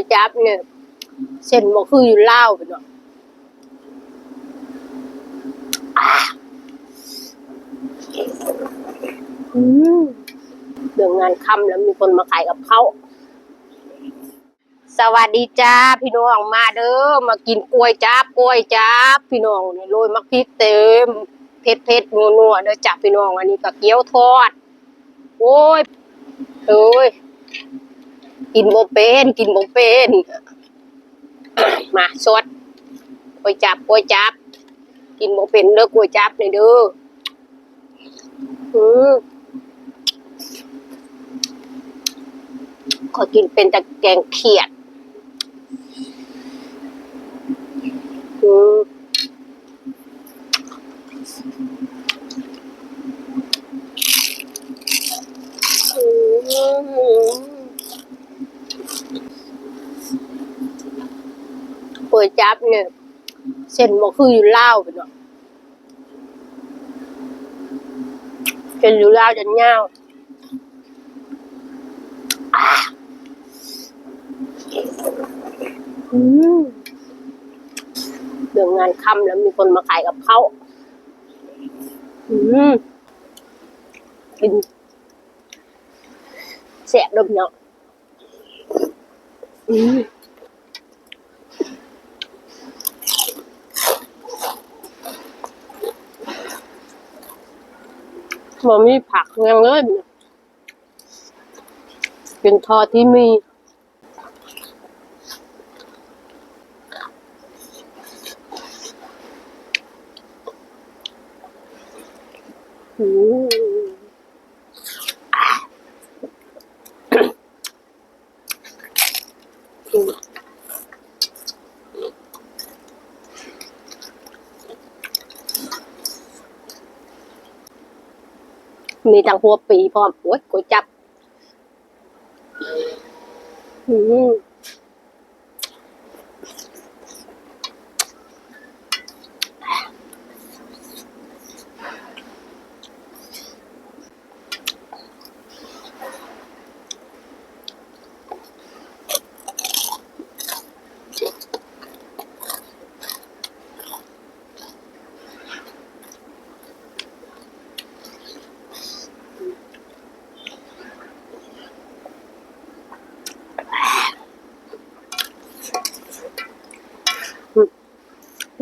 วยจับเนี่ย เส้นบ่คืออยู่เล่าไปเนาะอ่าอืมเรื่องงานค่ำแล้วมีคนมาขายกับเขา สวัสดีจ้าพี่น้องมาเด้อมากินกล้วยจับกล้วยจับพี่น้องนี่โรยมักพริกเต็มเผ็ดเผ็ดนัวนัวเด้อจ้าพี่น้องอันนี้ก็เกี๊ยวทอด โอ้ยเอ้ย กินบ่เป็นกินบ่เป็นมาสดกวยจับกวยจับ กินบ่เป็นเด้อกวยจับเลยเด้ออือขอกินเป็นแต่แกงเขียดอืมอืม ก๋ วยจับเนี่ย เส้นบ่คืออยู่เล่าไปเนาะเส้นอยู่เล่าจะยาวอ่าอืมเรื่องงานค่ำแล้วมีคนมาขายกับเขาอืมกินแสบดมเนาะ บ่มีผักยังเลยเป็นทอดที่มีอืม มีทั้งหัวปีพร้อมโอ้ยก๋วยจับอืม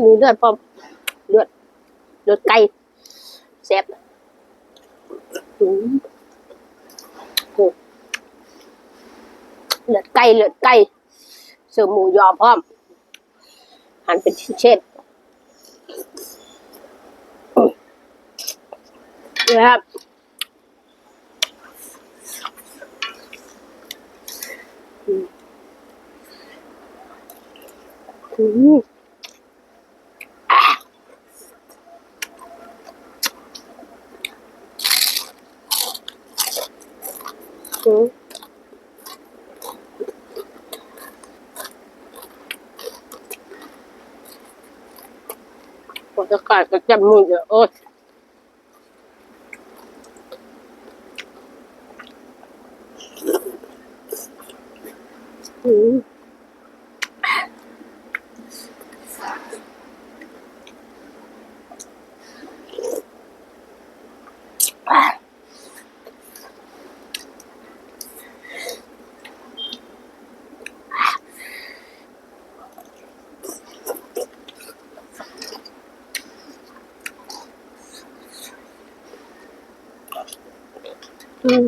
มีเลือดพร้อมเลือดเลือดไก่แซ่บเลือดไก่เลือดไก่เสือหมูยอพร้อมหั่นเป็นเช่นๆนะครับอืม อืมอืมกว่ากายเป็จำมือเยโอ้ยอืม อืม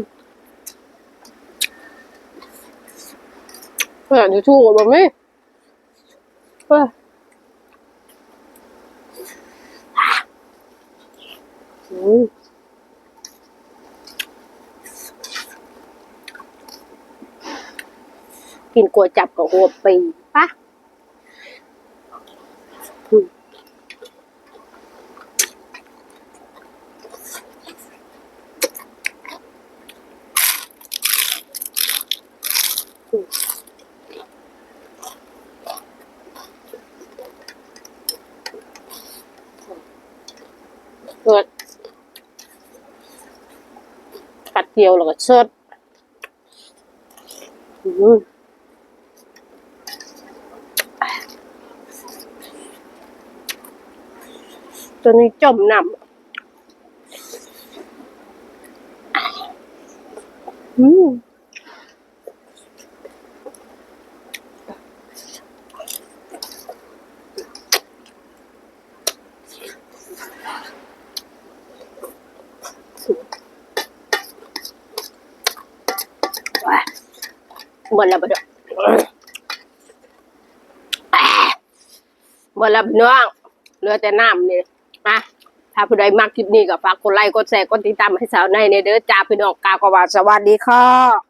เพื่อนจะชูกับแบบนี้เฮ้ยอืมกินกลัวจับกับหัวปีปะ ถูกเกิดกัดเดียวแล้วก็เชิดอืมตัวนี้จมน้ำอืม หมดแล้วปะเนี่ยหมดแล้วน้องเหลือแต่น้ำนี่มาถ้าผู้ใดมากคลิปนี้ก็ฝากกดไลค์กดแชร์กดติดตามให้สาวในในเด้อจ้าพี่น้องกากว่าสวัสดีค่ะ